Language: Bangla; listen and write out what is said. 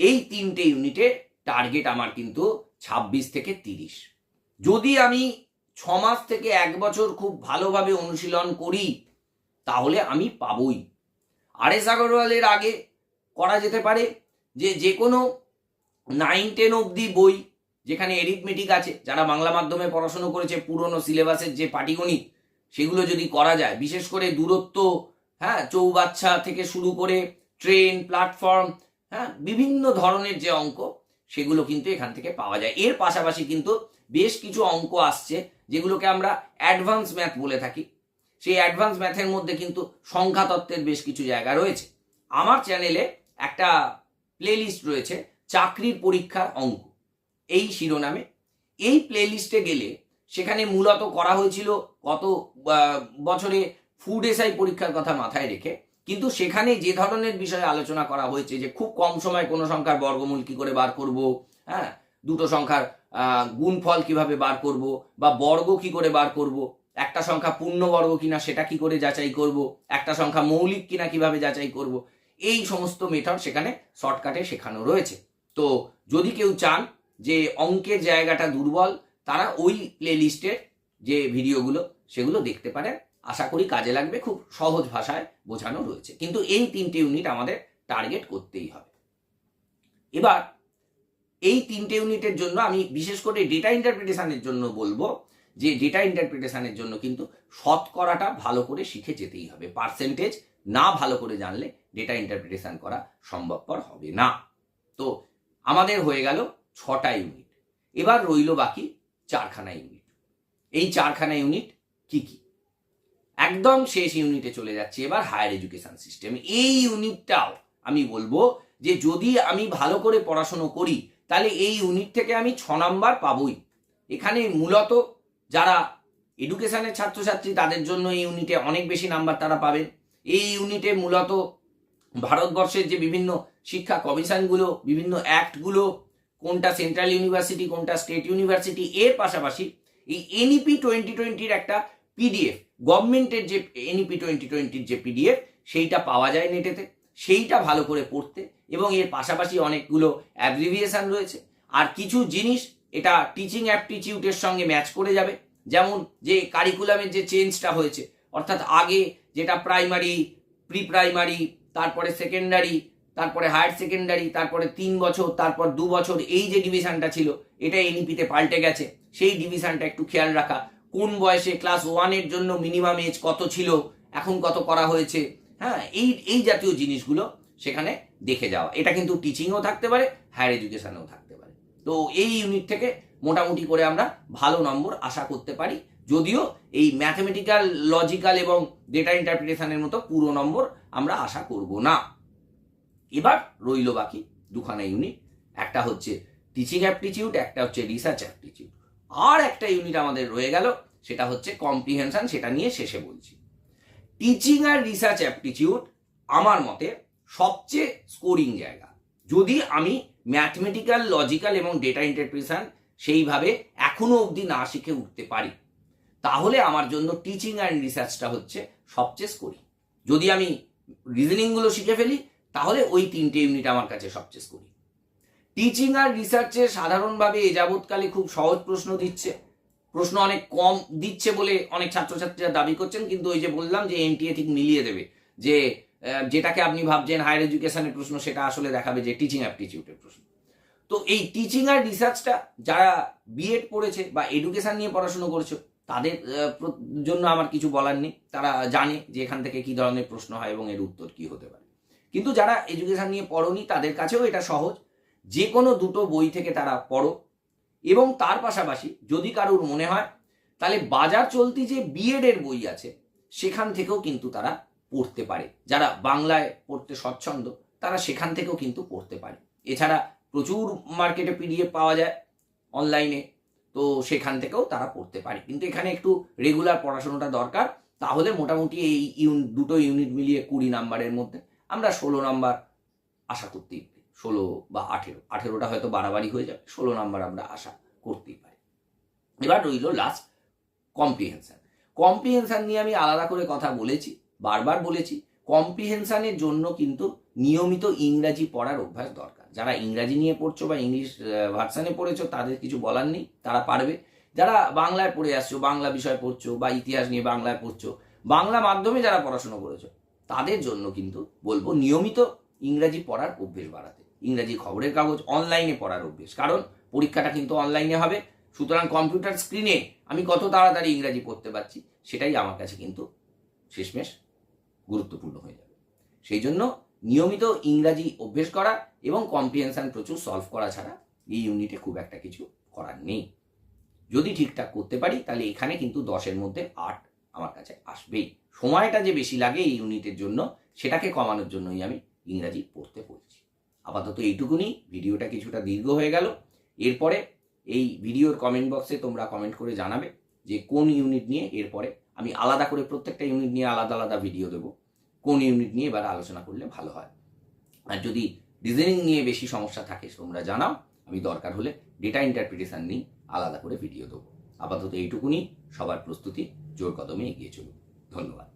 এই তিনটে ইউনিটে টার্গেট আমার কিন্তু ছাব্বিশ থেকে তিরিশ। যদি আমি ছ মাস থেকে এক বছর খুব ভালোভাবে অনুশীলন করি, তাহলে আমি পাবই। আর এস আগরওয়ালের আগে করা যেতে পারে যে যে কোনো নাইন টেন অবধি বই, যেখানে এরিথমেটিক আছে, যারা বাংলা মাধ্যমে পড়াশুনো করেছে, পুরনো সিলেবাসের যে পাটিগণিত, সেগুলো যদি করা যায়, বিশেষ করে দূরত্ব হ্যাঁ চৌবাচ্চা থেকে শুরু করে ট্রেন প্ল্যাটফর্ম হ্যাঁ বিভিন্ন ধরনের যে অঙ্ক, সেগুলো কিন্তু এখান থেকে পাওয়া যায়। এর পাশাপাশি কিন্তু বেশ কিছু অঙ্ক আসছে, যেগুলোকে আমরা অ্যাডভান্স ম্যাথ বলে থাকি। সেই অ্যাডভান্স ম্যাথের মধ্যে কিন্তু সংখ্যা তত্ত্বের বেশ কিছু জায়গা রয়েছে। আমার চ্যানেলে একটা প্লেলিস্ট রয়েছে, চাকরির পরীক্ষার অঙ্ক। এই শিরোনামে। এই প্লেলিস্টে গেলে সেখানে মূলত করা হয়েছিল গত বছরে ফুড এসআই পরীক্ষার কথা মাথায় রেখে কিন্তু সেখানে যে ধরনের বিষয়ে আলোচনা করা হয়েছে যে খুব কম সময় কোনো সংখ্যার বর্গমূল কি করে বার করব হ্যাঁ? দুটো সংখ্যার গুণফল কীভাবে বার করব বা বর্গ কি করে বার করব, একটা সংখ্যা পূর্ণবর্গ কিনা সেটা কি করে যাচাই করব, একটা সংখ্যা মৌলিক কিনা কীভাবে যাচাই করব, এই সমস্ত মেথড সেখানে শর্টকাটে শেখানো রয়েছে। তো যদি কেউ চান যে অঙ্কের জায়গাটা দুর্বল, তারা ওই প্লে লিস্টের যে ভিডিওগুলো সেগুলো দেখতে পারেন। আশা করি কাজে লাগবে, খুব সহজ ভাষায় বোঝানো রয়েছে। কিন্তু এই তিনটে ইউনিট আমাদের টার্গেট করতেই হবে। এবার, এই তিনটে ইউনিটের জন্য আমি বিশেষ করে ডেটা ইন্টারপ্রিটেশনের জন্য বলব যে ডেটা ইন্টারপ্রিটেশনের জন্য কিন্তু শতকরাটা ভালো করে শিখে যেতেই হবে। পার্সেন্টেজ না ভালো করে জানলে ডেটা ইন্টারপ্রিটেশন করা সম্ভবপর হবে না। তো আমাদের হয়ে গেল ছটা ইউনিট এবার রইল বাকি চারখানা ইউনিট এই চারখানা ইউনিট কি কি? একদম শেষ ইউনিটে চলে যাচ্ছে এবার হায়ার এডুকেশন সিস্টেম এই ইউনিটটাও আমি বলব যে যদি আমি ভালো করে পড়াশুনো করি, তাহলে এই ইউনিট থেকে আমি ছ নাম্বার পাবই। এখানে মূলত যারা এডুকেশনের ছাত্রছাত্রী, তাদের জন্য এই ইউনিটে অনেক বেশি নাম্বার তারা পাবেন এই ইউনিটে মূলত ভারতবর্ষের যে বিভিন্ন শিক্ষা কমিশনগুলো বিভিন্ন অ্যাক্টগুলো কোনটা সেন্ট্রাল ইউনিভার্সিটি কোনটা স্টেট ইউনিভার্সিটি এর পাশাপাশি এই এনইপি টোয়েন্টি টোয়েন্টির একটা পিডিএফ গভর্নমেন্টের যে এনইপি টোয়েন্টি টোয়েন্টির যে পিডিএফ সেইটা পাওয়া যায় নেটেতে সেইটা ভালো করে পড়তে এবং এর পাশাপাশি অনেকগুলো অ্যাব্রিভিয়েশন রয়েছে। আর কিছু জিনিস এটা টিচিং অ্যাপটিটিউডের সঙ্গে ম্যাচ করে যাবে। যেমন যে কারিকুলামের যে চেঞ্জটা হয়েছে, অর্থাৎ আগে যেটা প্রাইমারি প্রি প্রাইমারি তারপরে সেকেন্ডারি তারপরে হায়ার সেকেন্ডারি তারপরে তিন বছর, তারপর দু বছর, এই যে ডিভিশনটা ছিল, এটা এনইপিতে পাল্টে গেছে। সেই ডিভিশনটা একটু খেয়াল রাখা। কোন বয়সে ক্লাস ওয়ানের জন্য মিনিমাম এজ কত ছিল? এখন কত করা হয়েছে? হ্যাঁ এই এই জাতীয় জিনিসগুলো সেখানে দেখে যাওয়া। এটা কিন্তু টিচিংও থাকতে পারে হায়ার এডুকেশানেও থাকতে পারে। তো এই ইউনিট থেকে মোটামুটি করে আমরা ভালো নম্বর আশা করতে পারি। যদিও এই ম্যাথমেটিক্যাল লজিক্যাল এবং ডেটা ইন্টারপ্রিটেশনের মতো পুরো নম্বর আমরা আশা করব না। এবার রইল বাকি দুখানা ইউনিট একটা হচ্ছে টিচিং অ্যাপটিটিউড একটা হচ্ছে রিসার্চ অ্যাপটিটিউড আর একটা ইউনিট আমাদের রয়ে গেল, সেটা হচ্ছে কম্প্রিহেনশন সেটা নিয়ে শেষে বলছি। টিচিং আর রিসার্চ অ্যাপটিটিউড আমার মতে সবচেয়ে স্কোরিং জায়গা। যদি আমি ম্যাথমেটিক্যাল লজিক্যাল এবং ডেটা ইন্টারপ্রিটেশন সেইভাবে এখনও অবধি না শিখে উঠতে পারি, তাহলে আমার জন্য টিচিং অ্যান্ড রিসার্চটা হচ্ছে সবচেয়ে স্কোরিং যদি আমি রিজনিংগুলো শিখে ফেলি, তাহলে ওই তিনটে ইউনিট আমার কাছে সবচেয়ে স্কোরিং টিচিং আর রিসার্চে সাধারণভাবে এ যাবৎকালে খুব সহজ প্রশ্ন দিচ্ছে। প্রশ্ন অনেক কম দিচ্ছে বলে অনেক ছাত্রছাত্রীরা দাবি করছেন, কিন্তু ওই যে বললাম যে এনটিএ ঠিক মিলিয়ে দেবে। যে যেটাকে আপনি ভাবছেন হায়ার এডুকেশনের প্রশ্ন, সেটা আসলে দেখাবে যে টিচিং অ্যাপটিটিউডের প্রশ্ন। তো এই টিচিং আর রিসার্চটা যারা বিএড পড়েছে বা এডুকেশন নিয়ে পড়াশুনো করেছ, তাদের জন্য আমার কিছু বলার নেই। তারা জানে যে এখান থেকে কি ধরনের প্রশ্ন হয় এবং এর উত্তর কি হতে পারে। কিন্তু যারা এডুকেশন নিয়ে পড়োনি, তাদের কাছেও এটা সহজ। যে কোনো দুটো বই থেকে তারা পড়ো। এবং তার পাশাপাশি যদি কারোর মনে হয়, তাহলে বাজার চলতি যে বিএড এর বই আছে, সেখান থেকেও কিন্তু তারা পড়তে পারে। যারা বাংলায় পড়তে স্বচ্ছন্দ, তারা সেখান থেকেও কিন্তু পড়তে পারে। এছাড়া প্রচুর মার্কেটে পিডিএফ পাওয়া যায় অনলাইনে, তো সেখান থেকেও তারা পড়তে পারে। কিন্তু এখানে একটু রেগুলার পড়াশোনাটা দরকার। তাহলে মোটামুটি এই ইউন, দুটো ইউনিট মিলিয়ে কুড়ি নাম্বারের মধ্যে আমরা ষোলো নাম্বার আশা করতেই ষোলো বা আঠেরো, আঠেরোটা হয়তো বাড়াবাড়ি হয়ে যাবে, ষোলো নাম্বার আমরা আশা করতেই পারি। এবার রইল লাস্ট কম্প্রিহেনশন কম্প্রিহেনশন নিয়ে আমি আলাদা করে কথা বলেছি, বারবার বলেছি কম্প্রিহেনশনের জন্য কিন্তু নিয়মিত ইংরাজি পড়ার অভ্যাস দরকার। যারা ইংরাজি নিয়ে পড়ছো বা ইংলিশ ভার্সানে পড়েছো, তাদের কিছু বলার নেই, তারা পারবে। যারা বাংলায় পড়ে আসছো, বাংলা বিষয় পড়ছো বা ইতিহাস নিয়ে বাংলায় পড়ছো, বাংলা মাধ্যমে যারা পড়াশোনা করেছ, তাদের জন্য কিন্তু বলব নিয়মিত ইংরাজি পড়ার অভ্যেস বাড়াতে। ইংরাজি খবরের কাগজ অনলাইনে পড়ার অভ্যেস। কারণ পরীক্ষাটা কিন্তু অনলাইনে হবে। সুতরাং কম্পিউটার স্ক্রিনে আমি কত তাড়াতাড়ি ইংরাজি পড়তে পারছি, সেটাই আমার কাছে কিন্তু শেষমেশ গুরুত্বপূর্ণ হয়ে যাবে। সেই জন্য নিয়মিত ইংরাজি অভ্যেস করা এবং কম্প্রিহেনশন প্রচুর সলভ করা ছাড়া এই ইউনিটে খুব একটা কিছু করার নেই। যদি ঠিকঠাক করতে পারি, তাহলে এখানে কিন্তু দশের মধ্যে আট আমার কাছে আসবেই। সময়টা যে বেশি লাগে এই ইউনিটের জন্য, সেটাকে কমানোর জন্যই আমি ইংরাজি পড়তে বলছি। আপাতত এইটুকুনি। ভিডিওটা কিছুটা দীর্ঘ হয়ে গেল। এরপরে এই ভিডিওর কমেন্ট বক্সে তোমরা কমেন্ট করে জানাবে যে কোন ইউনিট নিয়ে এরপরে আমি আলাদা করে প্রত্যেকটা ইউনিট নিয়ে আলাদা আলাদা ভিডিও দেবো। কোন ইউনিট নিয়ে এবার আলোচনা করলে ভালো হয়। আর যদি ডিজাইনিং নিয়ে বেশি সমস্যা থাকে তোমরা জানাও। আমি দরকার হলে ডেটা ইন্টারপ্রিটেশন নিয়ে আলাদা করে ভিডিও দেবো। আপাতত এইটুকুনি। সবার প্রস্তুতি জোর কদমে এগিয়ে চলুন ধন্যবাদ।